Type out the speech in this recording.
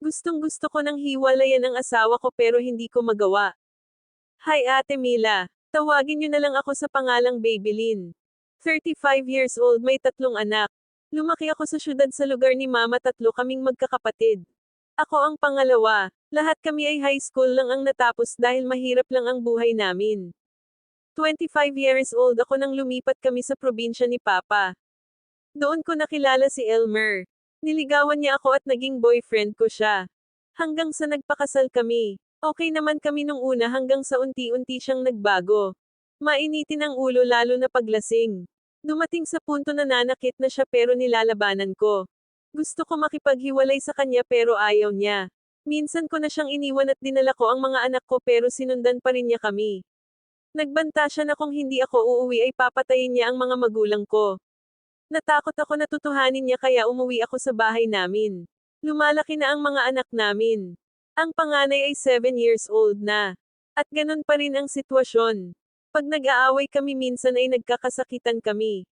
Gustong gusto ko nang hiwalayan ang asawa ko pero hindi ko magawa. Hi Ate Mila. Tawagin niyo na lang ako sa pangalang Babylin. 35 years old may tatlong anak. Lumaki ako sa syudad sa lugar ni mama tatlo kaming magkakapatid. Ako ang pangalawa. Lahat kami ay high school lang ang natapos dahil mahirap lang ang buhay namin. 25 years old ako nang lumipat kami sa probinsya ni Papa. Doon ko nakilala si Elmer. Niligawan niya ako at naging boyfriend ko siya. Hanggang sa nagpakasal kami. Okay naman kami nung una hanggang sa unti-unti siyang nagbago. Mainitin ang ulo lalo na paglasing. Dumating sa punto na nanakit na siya pero nilalabanan ko. Gusto ko makipaghiwalay sa kanya pero ayaw niya. Minsan ko na siyang iniwan at dinala ko ang mga anak ko pero sinundan pa rin niya kami. Nagbanta siya na kung hindi ako uuwi ay papatayin niya ang mga magulang ko. Natakot ako na tutuhanin niya kaya umuwi ako sa bahay namin. Lumalaki na ang mga anak namin. Ang panganay ay 7 years old na. At ganun pa rin ang sitwasyon. Pag nag-aaway kami minsan ay nagkakasakitan kami.